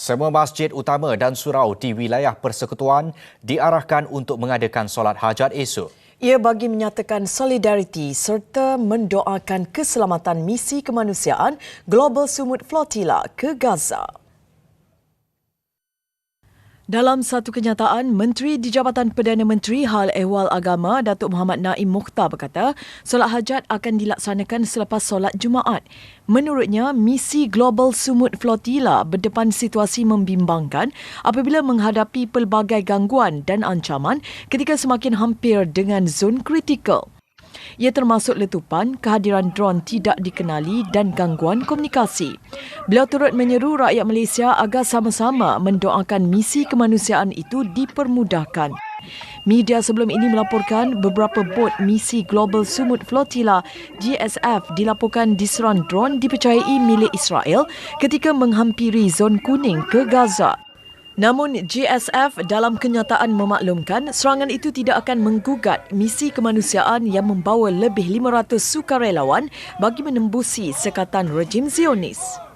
Semua masjid utama dan surau di wilayah persekutuan diarahkan untuk mengadakan solat hajat esok. Ia bagi menyatakan solidariti serta mendoakan keselamatan misi kemanusiaan Global Sumut Flotilla ke Gaza. Dalam satu kenyataan, Menteri di Jabatan Perdana Menteri Hal Ehwal Agama Datuk Muhammad Naim Mukhtar berkata, solat hajat akan dilaksanakan selepas solat Jumaat. Menurutnya, misi Global Sumut Flotilla berdepan situasi membimbangkan apabila menghadapi pelbagai gangguan dan ancaman ketika semakin hampir dengan zon kritikal. Ia termasuk letupan, kehadiran drone tidak dikenali dan gangguan komunikasi. Beliau turut menyeru rakyat Malaysia agar sama-sama mendoakan misi kemanusiaan itu dipermudahkan. Media sebelum ini melaporkan beberapa bot misi Global Sumut Flotilla GSF dilaporkan diserang drone dipercayai milik Israel ketika menghampiri zon kuning ke Gaza. Namun GSF dalam kenyataan memaklumkan serangan itu tidak akan menggugat misi kemanusiaan yang membawa lebih 500 sukarelawan bagi menembusi sekatan rejim Zionis.